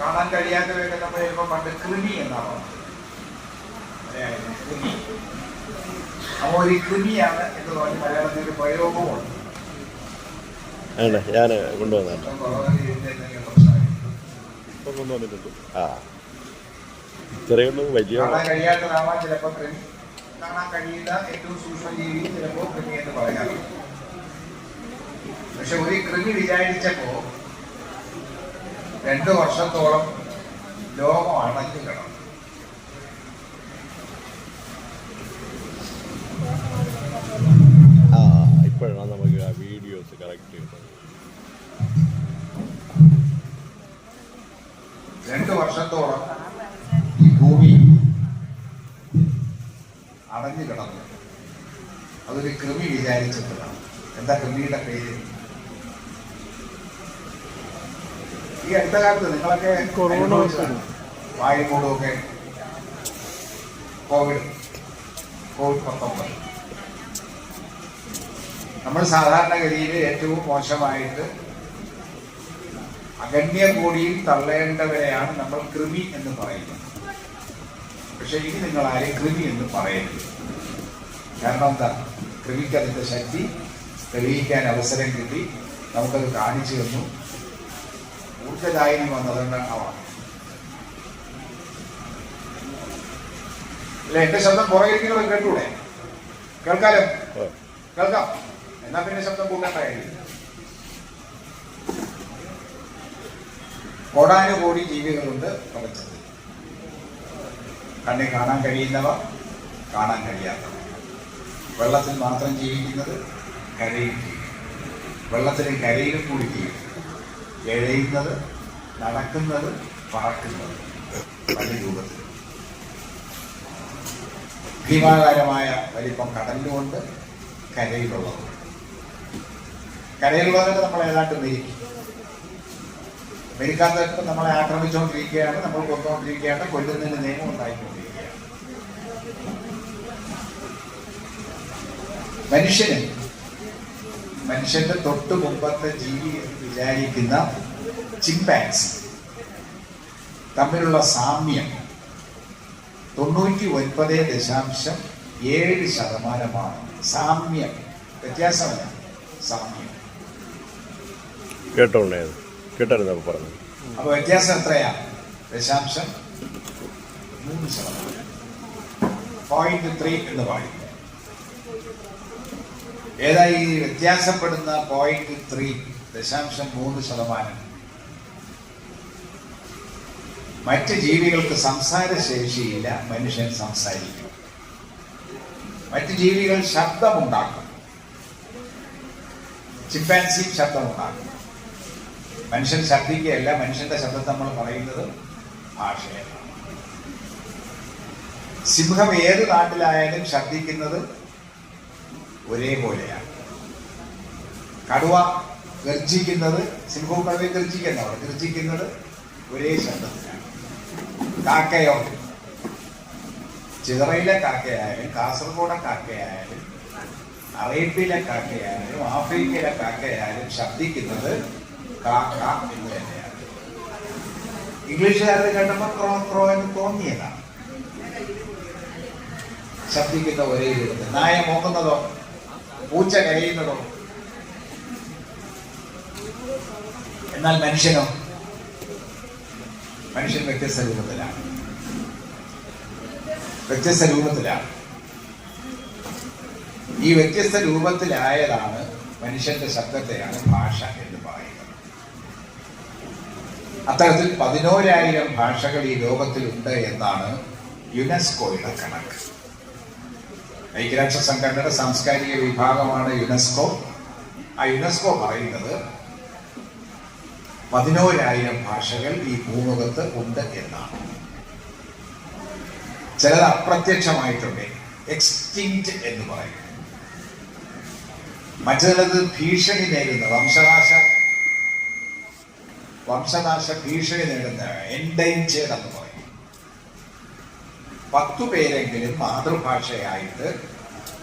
കാണാൻ കഴിയാത്തവയൊക്കെ നമ്മൾ ചിലപ്പോൾ പണ്ട് കൃമി എന്നാണ് കൃമി. അപ്പോൾ ഒരു കൃമിയാണ് എന്ന് പറഞ്ഞ് മലയാളത്തിൽ ഒരു പ്രയോഗമുണ്ട്. വേണ്ട ഞാൻ കൊണ്ടുവന്നാണ് കൊണ്ടുവന്നിട്ടുണ്ട്. ആ. ചെറിയ വലിയ കാണാൻ കഴിയാത്തതാവാൻ ചിലപ്പോൾ കൃമി. കാണാൻ കഴിയുന്ന ഏറ്റവും സൂക്ഷ്മജീവി ചിലപ്പോൾ കൃമി എന്ന് പറയാറുണ്ട്. പക്ഷെ ഒരു കൃമി വിചാരിച്ചപ്പോ രണ്ടു വർഷത്തോളം ലോകം അടഞ്ഞു കിടന്നു. ഇപ്പോഴാണ് നമുക്ക് ആ വീഡിയോസ് ചെയ്യുന്നത്. രണ്ട് വർഷത്തോളം ഈ ഭൂമി അടഞ്ഞു കിടന്നു. അതൊരു കൃമി വിചാരിച്ചിട്ടാണ്. എന്താ കൃമിയുടെ പേര്? ഈ അടുത്ത കാലത്ത് നിങ്ങളൊക്കെ കൊറോണ കോവിഡ്. കോവിഡ് പത്തൊമ്പത്. നമ്മൾ സാധാരണഗതിയിൽ ഏറ്റവും മോശമായിട്ട് അഗണ്യ കോടിയിൽ തള്ളേണ്ടവരെയാണ് നമ്മൾ കൃമി എന്ന് പറയുന്നത്. പക്ഷെ ഇനി നിങ്ങൾ ആരെയും കൃമി എന്ന് പറയരുത്. കാരണം എന്താ? കൃമിക്ക് അതിന്റെ ശക്തി തെളിയിക്കാൻ അവസരം കിട്ടി. നമുക്കത് കാണിച്ചു തന്നു. ഊർജദായിനി വന്നതുകൊണ്ട് ആവാം അല്ലെ? എന്റെ ശബ്ദം പുറകിരിക്കുന്നത് കേട്ടൂടെ? കേൾക്കാലോ? കേൾക്കാം. എന്നാ പിന്നെ ശബ്ദം കൂട്ടണ്ടായിരുന്നു കോടാനുകോടി ജീവികളുണ്ട് പ്രപഞ്ചത്തിൽ കണ്ണിൽ കാണാൻ കഴിയുന്നവ കാണാൻ കഴിയാത്തവ. വെള്ളത്തിൽ മാത്രം ജീവിക്കുന്നത് കരയിൽ ജീവിക്കും വെള്ളത്തിന് കരയിലും കൂടി ജീവിക്കും. എഴയുന്നത് നടക്കുന്നത് പറക്കുന്നത് പല രൂപത്തിൽ. ഭീമാകാരമായ വലിപ്പം കടലിലുമുണ്ട് കരയിലുള്ളതും. കരയിലുള്ളവരൊക്കെ നമ്മൾ ഏതാണ്ട് മരിക്കും മരിക്കാത്തവർക്ക് നമ്മളെ ആക്രമിച്ചുകൊണ്ടിരിക്കുകയാണ് നമ്മൾ കൊന്നുകൊണ്ടിരിക്കുകയാണ് കൊല്ലുന്നതിന് നിയമം ഉണ്ടായിക്കൊണ്ടിരിക്കുകയാണ്. മനുഷ്യന് മനുഷ്യന്റെ തൊട്ട് മുമ്പത്തെ ജീവി എന്ന് വിചാരിക്കുന്ന ചിമ്പാൻസ് തമ്മിലുള്ള സാമ്യം തൊണ്ണൂറ്റി ഒൻപത് ദശാംശം ഏഴ് ശതമാനമാണ്. സാമ്യം. വ്യത്യാസമല്ല. സാമ്യം. കേട്ടോണ്ടേ കേട്ടായിരുന്നു അപ്പോൾ പറഞ്ഞത്. അപ്പൊ വ്യത്യാസം എത്രയാ? ദശാംശം മൂന്ന് ശതമാനം. പോയിന്റ് ത്രീ എന്ന് പറയും. ഏതാ ഈ വ്യത്യാസപ്പെടുന്ന പോയിന്റ് ത്രീ ദശാംശം മൂന്ന് ശതമാനം. മറ്റ് ജീവികൾക്ക് സംസാര ശേഷിയില്ല മനുഷ്യൻ സംസാരിക്കും. മറ്റ് ജീവികൾ ശബ്ദമുണ്ടാക്കും. ചിമ്പാൻസി ശബ്ദമുണ്ടാക്കും. മനുഷ്യൻ ശബ്ദിക്കുകയല്ല മനുഷ്യന്റെ ശബ്ദം നമ്മൾ പറയുന്നത് ഭാഷയാണ്. സിംഹം ഏത് നാട്ടിലായാലും ശബ്ദിക്കുന്നത് ഒരേപോലെയാണ് കടുവ ഗർജിക്കുന്നത് സിംഹവും കടുവയും ഗർജിക്കുന്നവർ ഗർജിക്കുന്നത് ഒരേ ശബ്ദത്തിലാണ്. കാക്കയോ? ചിതറയിലെ കാക്കയായാലും കാസർഗോഡെ കാക്കയായാലും അറേബ്യയിലെ കാക്കയായാലും ആഫ്രിക്കയിലെ കാക്കയായാലും ശബ്ദിക്കുന്നത് കാക്ക എന്ന് തന്നെയാണ്. ഇംഗ്ലീഷുകാരെ കണ്ടപ്പോ ക്രോ ക്രോ എന്ന് തോന്നിയതാണ് ശബ്ദിക്കുന്ന ഒരേ രൂപത്തിൽ. നായ മോങ്ങുന്നതോ പൂച്ച കരയുന്നതോ എന്നാൽ മനുഷ്യനോ? മനുഷ്യൻ വ്യത്യസ്ത രൂപത്തിലാണ്. വ്യത്യസ്ത രൂപത്തിലാണ്. ഈ വ്യത്യസ്ത രൂപത്തിലായതാണ് മനുഷ്യന്റെ ശബ്ദത്തെയാണ് ഭാഷ എന്ന് പറയുന്നത്. അത്തരത്തിൽ പതിനോരായിരം ഭാഷകൾ ഈ ലോകത്തിലുണ്ട് എന്നാണ് യുനെസ്കോയുടെ കണക്ക്. ഐക്യരാഷ്ട്ര സംഘടനയുടെ സാംസ്കാരിക വിഭാഗമാണ് യുനെസ്കോ. ആ യുനെസ്കോ പറയുന്നത് പതിനോരായിരം ഭാഷകൾ ഈ ഭൂമുഖത്ത് ഉണ്ട് എന്നാണ്. ചിലത് അപ്രത്യക്ഷമായിട്ടുണ്ട്. എക്സ്റ്റിങ്റ്റ് എന്ന് പറയും. മറ്റു ചിലത് ഭീഷണി നേരുന്ന വംശനാശ വംശനാശ ഭീഷണി നേടുന്ന എൻഡൈഞ്ചേർഡ് എന്ന് പറയും. പത്തു പേരെങ്കിലും മാതൃഭാഷയായിട്ട്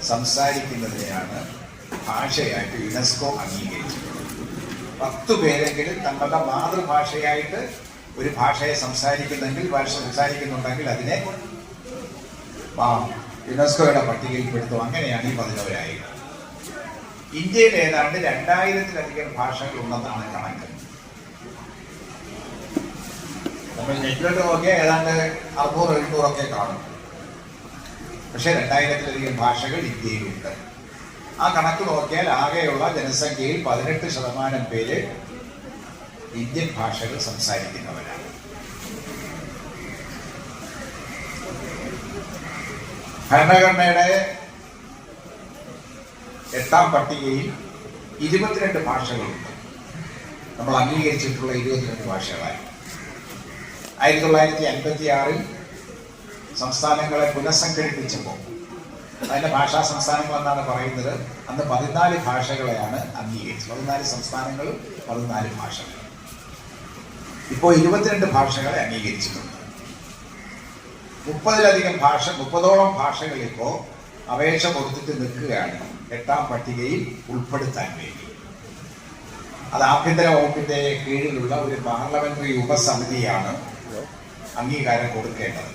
സംസാരിക്കുന്നതിനെയാണ് ഭാഷയായിട്ട് യുനെസ്കോ അംഗീകരിച്ചിട്ടുള്ളത് പത്തു പേരെങ്കിലും തങ്ങളുടെ മാതൃഭാഷയായിട്ട് ഒരു ഭാഷയെ സംസാരിക്കുന്നെങ്കിൽ ഭാഷ സംസാരിക്കുന്നുണ്ടെങ്കിൽ അതിനെ യുനെസ്കോയുടെ പട്ടികയിൽപ്പെടുത്തും. അങ്ങനെയാണ് ഈ പതിനോരായിരം ഇന്ത്യയിൽ ഏതാണ്ട് രണ്ടായിരത്തിലധികം ഭാഷകൾ ഉണ്ടെന്നാണ് കണക്ക്. നമ്മൾ നെറ്റിലോട്ട് നോക്കിയാൽ ഏതാണ്ട് അറുന്നൂറ് എഴുന്നൂറൊക്കെ കാണും. പക്ഷെ രണ്ടായിരത്തിലധികം ഭാഷകൾ ഇന്ത്യയിലുണ്ട്. ആ കണക്ക് നോക്കിയാൽ ആകെയുള്ള ജനസംഖ്യയിൽ പതിനെട്ട് ശതമാനം പേര് ഇന്ത്യൻ ഭാഷകൾ സംസാരിക്കുന്നവരാണ്. ഭരണഘടനയുടെ എട്ടാം പട്ടികയിൽ ഇരുപത്തിരണ്ട് ഭാഷകളുണ്ട്. നമ്മൾ അംഗീകരിച്ചിട്ടുള്ള ഇരുപത്തിരണ്ട് ഭാഷകളായി. ആയിരത്തി തൊള്ളായിരത്തി അൻപത്തി ആറിൽ സംസ്ഥാനങ്ങളെ പുനഃസംഘടിപ്പിച്ചപ്പോൾ അതിന്റെ ഭാഷാ സംസ്ഥാനങ്ങൾ എന്നാണ് പറയുന്നത്. അന്ന് പതിനാല് ഭാഷകളെയാണ് അംഗീകരിച്ചത്. പതിനാല് സംസ്ഥാനങ്ങളും പതിനാല് ഭാഷകൾ ഇപ്പോൾ ഇരുപത്തിരണ്ട് ഭാഷകളെ അംഗീകരിച്ചിട്ടുണ്ട്. മുപ്പതിലധികം ഭാഷ മുപ്പതോളം ഭാഷകൾ ഇപ്പോൾ അപേക്ഷ കൊടുത്തിട്ട് നിൽക്കുകയാണ് എട്ടാം പട്ടികയിൽ ഉൾപ്പെടുത്താൻ വേണ്ടി. അത് ആഭ്യന്തര വകുപ്പിന്റെ കീഴിലുള്ള ഒരു പാർലമെന്ററി ഉപസമിതിയാണ് അംഗീകാരം കൊടുക്കേണ്ടത്.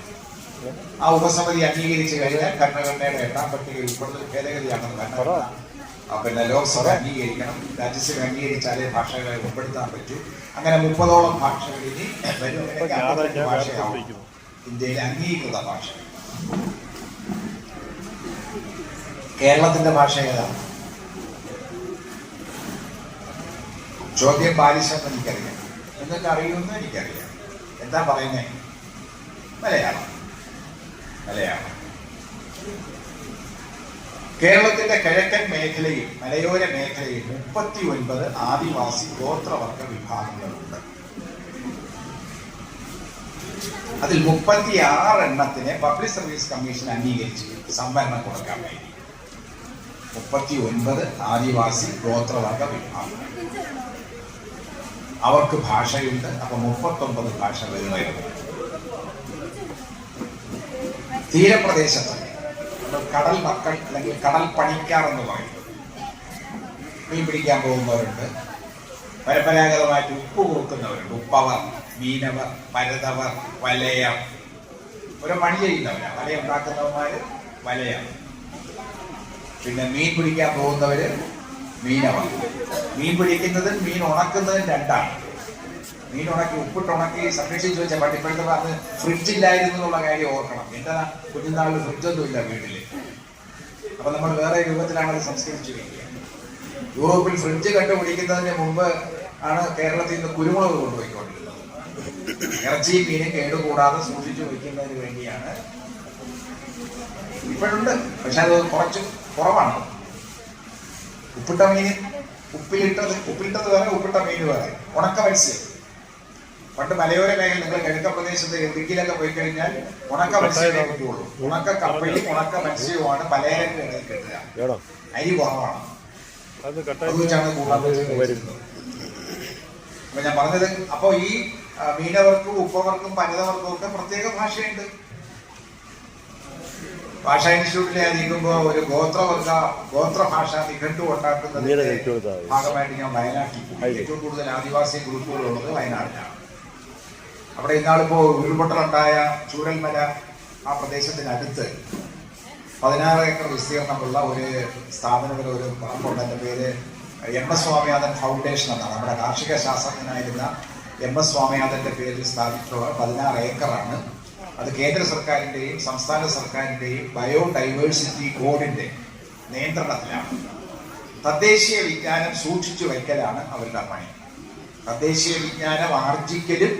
ആ ഉപസമിതി അംഗീകരിച്ചു കഴിഞ്ഞാൽ ഭരണഘടനയുടെ എട്ടാം പട്ടികയിൽ ഉൾപ്പെടുന്ന ഭേദഗതിയാണെന്ന് ഭരണഘടന പിന്നെ ലോക്സഭ അംഗീകരിക്കണം. രാജ്യസഭ അംഗീകരിച്ചാലേ ഭാഷകളെ ഉൾപ്പെടുത്താൻ പറ്റൂ. അങ്ങനെ മുപ്പതോളം ഭാഷകൾ ഇനി ഭാഷയാവും. ഇന്ത്യയിലെ അംഗീകൃത ഭാഷ. കേരളത്തിന്റെ ഭാഷ ഏതാണ് ചോദ്യം ബാലിശം എനിക്കറിയാം. എന്നിട്ട് അറിയുമെന്ന് എനിക്കറിയാം. എന്താ പറയുന്നേ? മലയാളം. മലയാളം. കേരളത്തിന്റെ കിഴക്കൻ മേഖലയിൽ മലയോര മേഖലയിൽ മുപ്പത്തി ഒൻപത് ആദിവാസി ഗോത്രവർഗ വിഭാഗങ്ങളുണ്ട്. അതിൽ മുപ്പത്തി ആറ് എണ്ണത്തിനെ പബ്ലിക് സർവീസ് കമ്മീഷൻ അംഗീകരിച്ചു. സംവരണം കൊടുക്കാൻ വേണ്ടി. മുപ്പത്തി ഒൻപത് ആദിവാസി ഗോത്രവർഗ വിഭാഗം അവർക്ക് ഭാഷയുണ്ട്. അപ്പൊ മുപ്പത്തൊമ്പത് ഭാഷ വരുമായിരുന്നു തീരപ്രദേശത്ത് കടൽ മക്കൾ അല്ലെങ്കിൽ കടൽ പണിക്കാർ എന്ന് പറയും. മീൻ പിടിക്കാൻ പോകുന്നവരുണ്ട്. പരമ്പരാഗതമായിട്ട് ഉപ്പ് കുറുക്കുന്നവരുണ്ട്. ഉപ്പവർ മീനവർ പരതവർ വലയ ഒരു പണി ചെയ്യുന്നവരാണ് വലയം വലയാണ് പിന്നെ മീൻ പിടിക്കാൻ പോകുന്നവര് മീനവർ മീൻ പിടിക്കുന്നതും മീൻ ഉണക്കുന്നതും രണ്ടാണ്. മീൻ ഉണക്കി ഉപ്പിട്ട് ഉണക്കി സംരക്ഷിച്ച് വെച്ച പട്ടിപ്പഴുത്ത പറഞ്ഞ് ഫ്രിഡ്ജ് ഇല്ലായിരുന്നു എന്നുള്ള കാര്യം ഓർക്കണം. എന്താ കുഞ്ഞുനാളിൽ ഫ്രിഡ്ജൊന്നും ഇല്ല വീട്ടിൽ. അപ്പൊ നമ്മൾ വേറെ രൂപത്തിലാണ് അത് സംസ്കരിച്ചു കഴിഞ്ഞത് യൂറോപ്പിൽ ഫ്രിഡ്ജ് കണ്ടുപിടിക്കുന്നതിന് മുമ്പ് ആണ് കേരളത്തിൽ നിന്ന് കുരുമുളക് കൊണ്ടുപോയിക്കൊണ്ടിരുന്നത്. ഇറച്ചി മീനെ കേടുകൂടാതെ സൂക്ഷിച്ചു വയ്ക്കുന്നതിന് വേണ്ടിയാണ്. ഇപ്പോഴുണ്ട്. പക്ഷെ അത് കുറച്ച് കുറവാണ്. ഉപ്പിട്ട മീൻ ഉപ്പിലിട്ടത് ഉപ്പിലിട്ടത് വേറെ ഉപ്പിട്ട മീൻ വേറെ. ഉണക്ക മത്സ്യം പണ്ട് മലയോര മേഖല നിങ്ങൾ കിഴക്ക പ്രദേശത്ത് ഇടുക്കിയിലൊക്കെ പോയി കഴിഞ്ഞാൽ ഉണക്ക മത്സ്യമേ കിട്ടുള്ളൂ. ഉണക്ക കപ്പയും ഉണക്ക മത്സ്യവുമാണ് പലചരക്ക് കിട്ടുക അരി കുറവാണ്. അപ്പൊ ഞാൻ പറഞ്ഞത് അപ്പൊ ഈ മീനവർക്കും ഉപ്പവർക്കും പനിതവർക്കും ഒക്കെ പ്രത്യേക ഭാഷയുണ്ട്. ഭാഷാ ഇൻസ്റ്റിറ്റ്യൂട്ടിലെ നീങ്ങുമ്പോൾ നീങ്ങുമ്പോ ഒരു ഗോത്രവർഗ ഗോത്രഭാഷ നിഘണ്ടു ഉണ്ടാക്കുന്നതിന്റെ. ഭാഗമായിട്ട് ഞാൻ വയനാട്ടിൽ? ഏറ്റവും കൂടുതൽ ആദിവാസി ഗ്രൂപ്പുകളുള്ളത് വയനാട്ടിലാണ് അവിടെ ഇന്നാളിപ്പോ ഉരുൾപൊട്ടലുണ്ടായ ചൂരൽമല ആ പ്രദേശത്തിനടുത്ത് പതിനാറ് ഏക്കർ വിസ്തീർണമുള്ള ഒരു സ്ഥാപനത്തിൽ ഒരു പറമ്പുണ്ട് എന്റെ പേര് എം എസ് സ്വാമിനാഥൻ ഫൗണ്ടേഷൻ എന്നാണ് നമ്മുടെ കാർഷിക ശാസ്ത്രജ്ഞനായിരുന്ന എം എസ് സ്വാമിനാഥന്റെ പേരിൽ സ്ഥാപിച്ചിട്ടുള്ള പതിനാറ് ഏക്കറാണ് അത് കേന്ദ്ര സർക്കാരിന്റെയും സംസ്ഥാന സർക്കാരിന്റെയും ബയോഡൈവേഴ്സിറ്റി ബോർഡിന്റെ നിയന്ത്രണത്തിലാണ്. തദ്ദേശീയ വിജ്ഞാനം സൂക്ഷിച്ചു വയ്ക്കലാണ് അവരുടെ പണി തദ്ദേശീയ വിജ്ഞാനം ആർജിക്കലും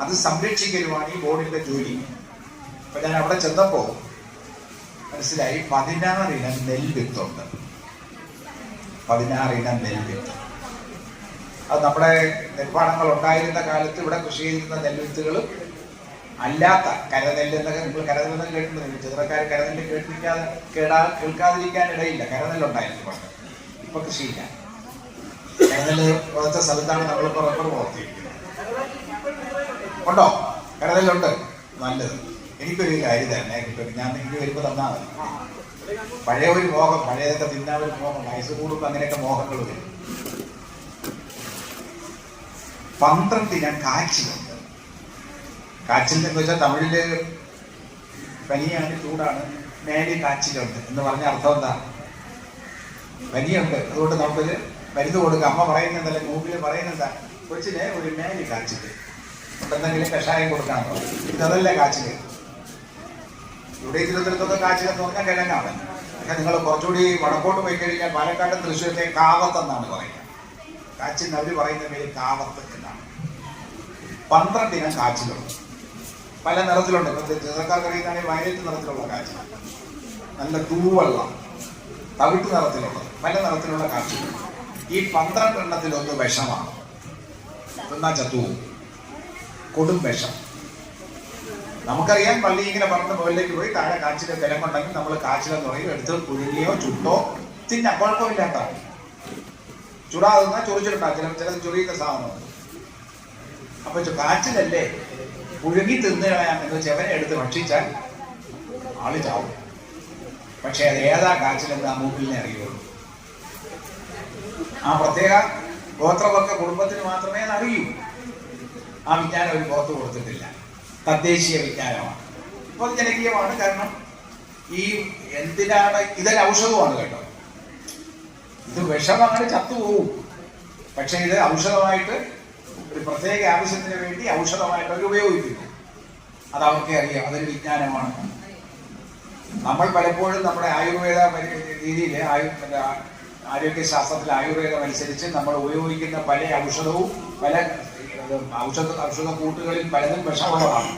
അത് സംരക്ഷിക്കലുമാണ് ഈ ബോർഡിന്റെ ജോലി. അപ്പൊ ഞാൻ അവിടെ ചെന്നപ്പോ മനസ്സിലായി പതിനാറിനം നെൽവിത്തുണ്ട്. പതിനാറിനം നെൽവിത്ത്. അത് നമ്മുടെ നെൽപ്പാടങ്ങൾ ഉണ്ടായിരുന്ന കാലത്ത് ഇവിടെ കൃഷി ചെയ്തിരുന്ന നെൽവിത്തുകളും അല്ലാത്ത കരനെല്ല് എന്നൊക്കെ നിങ്ങൾ കരനെല്ലെന്ന് കേട്ടിട്ടുണ്ട്. ചിത്രക്കാർ കരനെല്ല് കേൾപ്പിക്കാതെ കേടാ കേൾക്കാതിരിക്കാൻ ഇടയില്ല കരനെല്ലുണ്ടായിരുന്നു പണ്ട്. ഇപ്പൊ കൃഷിയില്ല. കരനെല്ല് വളർച്ച സ്ഥലത്താണ് നമ്മളിപ്പോ റബ്ബർ വളർത്തിയിരിക്കുന്നത്. ഉണ്ടോ? കരനെല്ലുണ്ട്? നല്ലത്. എനിക്കൊരു കാര്യം തന്നെ കിട്ടും ഞാൻ എനിക്ക് വരുമ്പോ തന്നാ മതി. പഴയ ഒരു മോഹം പഴയതൊക്കെ തിന്നാൻ ഒരു മോഹം. വയസ്സ് കൂടുമ്പോ അങ്ങനെയൊക്കെ മോഹങ്ങൾ വരും. പന്ത്രണ്ടിനം കാച്ചിലുണ്ട് കാച്ചിൽ എന്ന് വെച്ചാൽ തമിഴിൽ പനിയാണ് ചൂടാണ് മേലി കാച്ചിലുണ്ട് എന്ന് പറഞ്ഞ അർത്ഥം എന്താ? പനിയുണ്ട്. അതുകൊണ്ട് നമുക്കൊരു മരുന്ന് കൊടുക്കുക അമ്മ പറയുന്നതല്ല മൂപ്പിൽ പറയുന്നതാ കൊച്ചിന് ഒരു മേലി കാച്ചിൽ. എന്തെങ്കിലും കഷായം കൊടുക്കണം. ഇതല്ല കാച്ചിൽ. ഇവിടെ തിരുവനന്തപുരത്തൊക്കെ കാച്ചിലെന്ന് പറഞ്ഞാൽ കിഴങ്ങാണ്. പക്ഷെ നിങ്ങൾ കുറച്ചുകൂടി വടക്കോട്ട് പോയി കഴിഞ്ഞാൽ പാലക്കാട് തൃശ്ശൂരിലെ കാവത്ത് എന്നാണ് പറയുക കാച്ചിൽ അവർ പറയുന്ന പേര് കാവത്ത് എന്നാണ്. പന്ത്രണ്ടിനം കാച്ചിലുണ്ട്. പല നിറത്തിലുണ്ട്. ചെറുക്കാർക്കറിയുന്നതാണെങ്കിൽ വയലറ്റ് നിറത്തിലുള്ള കാച്ചിൽ നല്ല തൂവെള്ളം. തവിട്ട് നിറത്തിലുള്ളത് പല നിറത്തിലുള്ള കാഴ്ച ഈ പന്ത്രണ്ട് എണ്ണത്തിലൊന്ന് വിഷമാണ്. തിന്നാ ചത്തുവും കൊടും വിഷം. നമുക്കറിയാം പള്ളി ഇങ്ങനെ പറഞ്ഞ മുകളിലേക്ക് പോയി താഴെ കാച്ചിലെ തിരക്കുണ്ടെങ്കിൽ നമ്മൾ കാച്ചിലെന്ന് പറയും എടുത്ത് പുഴുങ്ങിയോ ചുട്ടോ തിന്നാം. കുഴപ്പമില്ലാത്ത ചുടാതെന്നാ ചൊറിച്ചിട്ടുണ്ടാകും ചില ചെറിയ ചൊറിയുന്ന സാധനമാണ് അപ്പൊ കാച്ചിലല്ലേ? പുഴുങ്ങി തിന്നു കളയാം എന്ന് ചെവനെ എടുത്ത് ഭക്ഷിച്ചാൽ ആൾ ചാവും. പക്ഷെ അത് ഏതാ കാച്ചിലെന്ന് ആ മൂക്കിലിനെ അറിയുള്ളൂ. ആ പ്രത്യേക ഗോത്രവർഗ കുടുംബത്തിന് മാത്രമേ അറിയൂ. ആ വിജ്ഞാനം ഒരു പുറത്ത് കൊടുത്തിട്ടില്ല. തദ്ദേശീയ വിജ്ഞാനമാണ്. ഇപ്പോൾ ജനകീയമാണ്. കാരണം ഈ എന്തിനാണ് ഇതൊരു ഔഷധമാണ് കേട്ടോ. ഇത് വിഷമാണ് ചത്തുപോകും. പക്ഷെ ഇത് ഔഷധമായിട്ട് ഒരു പ്രത്യേക ആവശ്യത്തിന് വേണ്ടി ഔഷധമായിട്ട് അവർ ഉപയോഗിക്കുന്നു. അത് അവർക്കേ അറിയാം അതൊരു വിജ്ഞാനമാണ്. നമ്മൾ പലപ്പോഴും നമ്മുടെ ആയുർവേദ രീതിയിൽ ആയു ആരോഗ്യശാസ്ത്രത്തിൽ ആയുർവേദം അനുസരിച്ച് നമ്മൾ ഉപയോഗിക്കുന്ന പല ഔഷധവും പല ഔഷധ ഔഷധ കൂട്ടുകളിൽ പലതും വിഷമുള്ളതാണ്